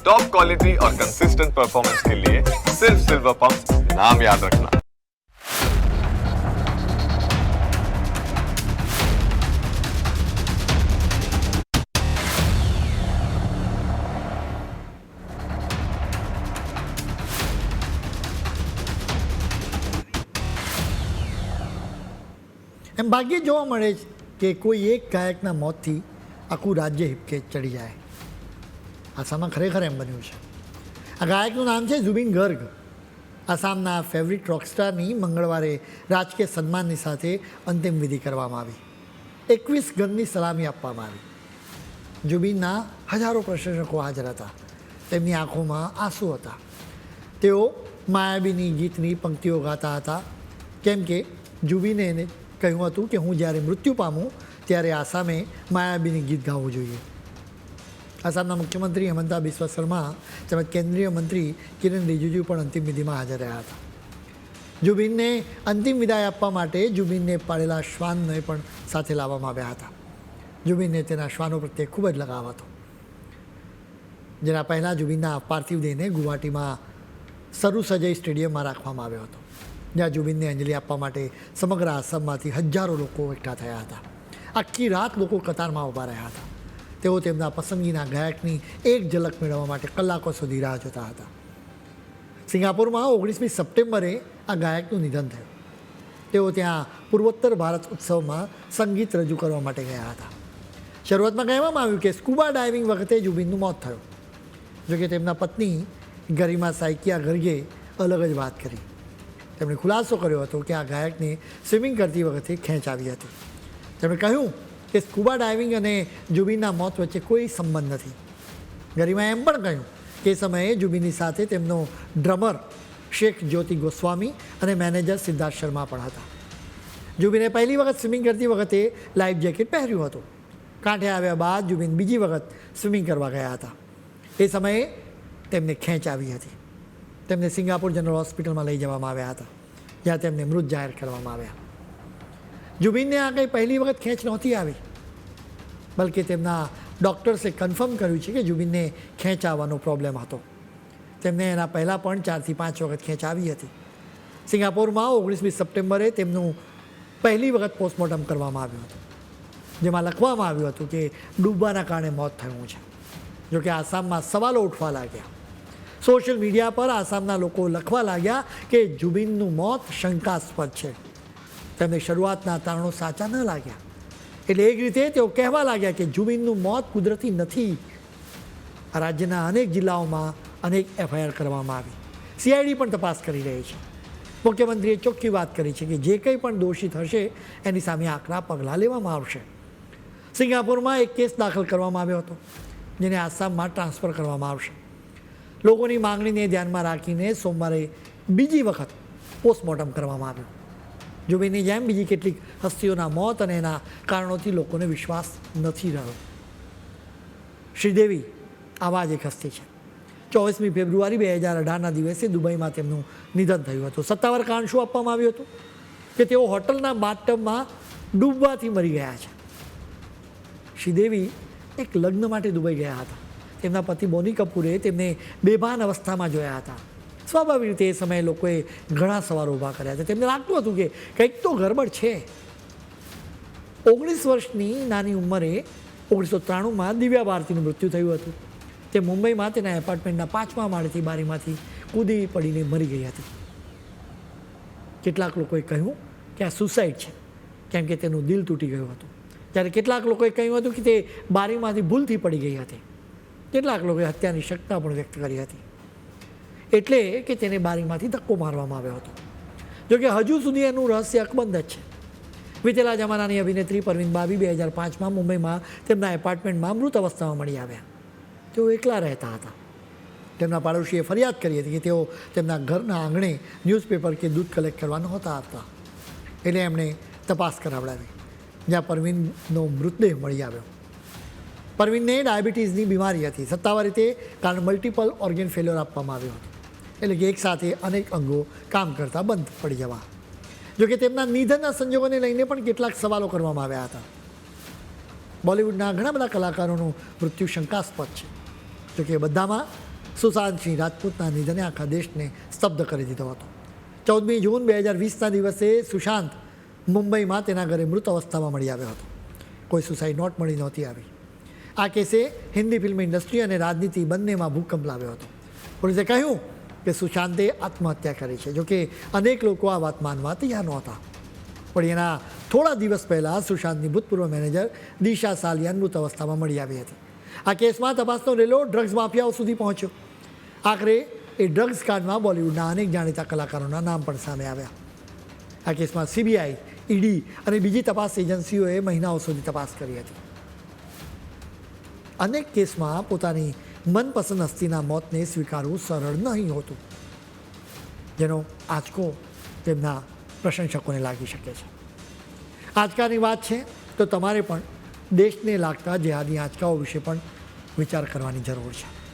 Top quality और consistent performance के लिए सिर्फ सिल्वर पंप नाम याद रखना એમ ભાગ્યે જોવા મળે છે કે કોઈ એક ગાયકના મોતથી આખું રાજ્ય હિપકે ચડી જાય આસામમાં ખરેખર એમ બન્યું છે. આ ગાયકનું નામ છે જુબિન ગર્ગ. આસામના ફેવરિટ રોકસ્ટારની મંગળવારે રાજકીય સન્માનની સાથે અંતિમ વિધિ કરવામાં આવી. એકવીસ ગનની સલામી આપવામાં આવી. જુબિનના હજારો પ્રશંસકો હાજર હતા. તેમની આંખોમાં આંસુ હતા. તેઓ માયાબીની ગીતની પંક્તિઓ ગાતા હતા. કેમ કે જુબીને એને કહ્યું હતું કે હું જ્યારે મૃત્યુ પામું ત્યારે આસામે માયાબીની ગીત ગાવું જોઈએ. આસામના મુખ્યમંત્રી હેમંતા બિસ્વા શર્મા તેમજ કેન્દ્રીય મંત્રી કિરણ રિજિજુ પણ અંતિમ વિધિમાં હાજર રહ્યા હતા. જુબિનને અંતિમ વિદાય આપવા માટે જુબિનને પાડેલા શ્વાનને પણ સાથે લાવવામાં આવ્યા હતા. જુબિનને તેના શ્વાનો પ્રત્યે ખૂબ જ લગાવ હતો. જેના પહેલાં જુબિનના પાર્થિવ દેહને ગુવાહાટીમાં સરુ સજય સ્ટેડિયમમાં રાખવામાં આવ્યો હતો. જ્યાં જુબિનને અંજલિ આપવા માટે સમગ્ર આસામમાંથી હજારો લોકો એકઠા થયા હતા. આખી રાત લોકો કતારમાં ઊભા રહ્યા હતા. તેઓ તેમના પસંદગીના ગાયકની એક ઝલક મેળવવા માટે કલાકો સુધી રાહ જોતા હતા. સિંગાપુરમાં ઓગણીસમી સપ્ટેમ્બરે આ ગાયકનું નિધન થયું. તેઓ ત્યાં પૂર્વોત્તર ભારત ઉત્સવમાં સંગીત રજૂ કરવા માટે ગયા હતા. શરૂઆતમાં કહેવામાં આવ્યું કે સ્કૂબા ડાઇવિંગ વખતે જુબિનનું મોત થયું. જોકે તેમના પત્ની ગરિમા સાઇકિયા ગર્ગે અલગ જ વાત કરી. તેમણે ખુલાસો કર્યો હતો કે આ ગાયકને સ્વિમિંગ કરતી વખતે ખેંચ આવી હતી. તેમણે કહ્યું કે સ્કૂબા ડાઇવિંગ અને જુબીના મોત વચ્ચે કોઈ સંબંધ નથી. ગરિમાએ એમ પણ કહ્યું કે સમયે જુબીની સાથે તેમનો ડ્રમર શેખ જ્યોતિ ગોસ્વામી અને મેનેજર સિદ્ધાર્થ શર્મા પણ હતા. જુબીને પહેલી વખત સ્વિમિંગ કરતી વખતે લાઈફ જેકેટ પહેર્યું હતું. કાંઠે આવ્યા બાદ જુબીન બીજી વખત સ્વિમિંગ કરવા ગયા હતા. એ સમયે તેમને ખેંચ આવી હતી. તેમને સિંગાપુર જનરલ હોસ્પિટલમાં લઈ જવામાં આવ્યા હતા, જ્યાં તેમને મૃત જાહેર કરવામાં આવ્યા. જુબિનને આ કંઈ પહેલી વખત ખેંચ નહોતી આવી. બલકે તેમના ડૉક્ટર્સે કન્ફર્મ કર્યું છે કે જુબિનને ખેંચ આવવાનો પ્રોબ્લેમ હતો. તેમને એના પહેલાં પણ ચારથી પાંચ વખત ખેંચ આવી હતી. સિંગાપોરમાં ઓગણીસમી સપ્ટેમ્બરે તેમનું પહેલી વખત પોસ્ટમોર્ટમ કરવામાં આવ્યું હતું. જેમાં લખવામાં આવ્યું હતું કે ડૂબવાના કારણે મોત થયું છે. જોકે આસામમાં સવાલો ઉઠવા લાગ્યા. સોશિયલ મીડિયા પર આસામના લોકો લખવા લાગ્યા કે જુબિનનું મોત શંકાસ્પદ છે. તેમને શરૂઆતના તારણો સાચા ન લાગ્યા. એટલે એક રીતે તેઓ કહેવા લાગ્યા કે જુમીનનું મોત કુદરતી નથી. રાજ્યના અનેક જિલ્લાઓમાં અનેક એફઆઈઆર કરવામાં આવી. સીઆઈડી પણ તપાસ કરી રહી છે. મુખ્યમંત્રીએ ચોખ્ખી વાત કરી છે કે જે કંઈ પણ દોષિત હશે, એની સામે આકરા પગલાં લેવામાં આવશે. સિંગાપુરમાં એક કેસ દાખલ કરવામાં આવ્યો હતો, જેને આસામમાં ટ્રાન્સફર કરવામાં આવશે. લોકોની માંગણીને ધ્યાનમાં રાખીને સોમવારે બીજી વખત પોસ્ટમોર્ટમ કરવામાં આવ્યું. જુબેની જેમ બીજી કેટલીક હસ્તીઓના મોત અને એના કારણોથી લોકોને વિશ્વાસ નથી રહ્યો. શ્રીદેવી, આવા જ એક હસ્તી છે. ચોવીસમી ફેબ્રુઆરી બે હજાર અઢારના દિવસે દુબઈમાં તેમનું નિધન થયું હતું. સત્તાવાર કારણ શું આપવામાં આવ્યું હતું? કે તેઓ હોટલના બાથટબમાં ડૂબવાથી મરી ગયા છે. શ્રીદેવી એક લગ્ન માટે દુબઈ ગયા હતા. તેમના પતિ બોની કપૂરે તેમને બેભાન અવસ્થામાં જોયા હતા. સ્વાભાવિક રીતે એ સમયે લોકોએ ઘણા સવાલો ઊભા કર્યા હતા તેમને લાગતું હતું કે કંઈક તો ગરબડ છે. ઓગણીસ વર્ષની નાની ઉંમરે ઓગણીસો ત્રાણુંમાં દિવ્યા ભારતીનું મૃત્યુ થયું હતું. તે મુંબઈમાં તેના એપાર્ટમેન્ટના પાંચમા માળેથી બારીમાંથી કૂદી પડીને મરી ગઈ હતી. કેટલાક લોકોએ કહ્યું કે આ સુસાઇડ છે, કેમ કે તેનું દિલ તૂટી ગયું હતું. ત્યારે કેટલાક લોકોએ કહ્યું હતું કે તે બારીમાંથી ભૂલથી પડી ગઈ હતી. કેટલાક લોકોએ હત્યાની શક્યતા પણ વ્યક્ત કરી હતી. એટલે કે તેને બારીમાંથી ધક્કો મારવામાં આવ્યો હતો. જોકે હજુ સુધી એનું રહસ્ય અકબંધ જ છે. વિતેલા જમાનાની અભિનેત્રી પરવીન બાબી બે હજાર પાંચમાં મુંબઈમાં તેમના એપાર્ટમેન્ટમાં મૃત અવસ્થામાં મળી આવ્યા. તેઓ એકલા રહેતા હતા. તેમના પાડોશીએ ફરિયાદ કરી હતી કે તેઓ તેમના ઘરના આંગણે ન્યૂઝપેપર કે દૂધ કલેક્ટ કરવા નહોતા આવતા. એટલે એમણે તપાસ કરાવડાવી, જ્યાં પરવીનનો મૃતદેહ મળી આવ્યો. પરવીનને ડાયાબિટીસની બીમારી હતી. સત્તાવાર રીતે કારણ મલ્ટિપલ ઓર્ગેન ફેલ્યોર આપવામાં આવ્યો હતો. એટલે કે એકસાથે અનેક અંગો કામ કરતાં બંધ પડી જવા. જોકે તેમના નિધનના સંજોગોને લઈને પણ કેટલાક સવાલો કરવામાં આવ્યા હતા. બોલિવૂડના ઘણા બધા કલાકારોનું મૃત્યુ શંકાસ્પદ છે. જોકે બધામાં સુશાંત સિંહ રાજપૂતના નિધને આખા દેશને સ્તબ્ધ કરી દીધો હતો. ચૌદમી જૂન બે હજાર વીસના દિવસે સુશાંત મુંબઈમાં તેના ઘરે મૃત અવસ્થામાં મળી આવ્યો હતો. કોઈ સુસાઇડ નોટ મળી નહોતી આવી. આ કેસે હિન્દી ફિલ્મ ઇન્ડસ્ટ્રી અને રાજનીતિ બંનેમાં ભૂકંપ લાવ્યો હતો. પોલીસે કહ્યું કે સુશાંતે આત્મહત્યા કરી છે. જોકે અનેક લોકો આ વાત માનવા તૈયાર નહોતા. પણ એના થોડા દિવસ પહેલાં સુશાંતની ભૂતપૂર્વ મેનેજર દિશા સાલિયાન મૃત અવસ્થામાં મળી આવી હતી. આ કેસમાં તપાસનો રેલો ડ્રગ્સ માફિયાઓ સુધી પહોંચ્યો. આખરે એ ડ્રગ્સ કાંડમાં બોલિવૂડના અનેક જાણીતા કલાકારોના નામ પણ સામે આવ્યા. આ કેસમાં સીબીઆઈ, ઈડી અને બીજી તપાસ એજન્સીઓએ મહિનાઓ સુધી તપાસ કરી હતી. અનેક કેસમાં પોતાની મનપસંદ હસ્તીના મોતને સ્વીકારવું સરળ નહીં હોતું. જેનો આંચકો તેમના પ્રશંસકોને લાગી શકે છે. આંચકાની વાત છે, તો તમારે પણ દેશને લાગતા જેહાદી આંચકાઓ વિશે પણ વિચાર કરવાની જરૂર છે.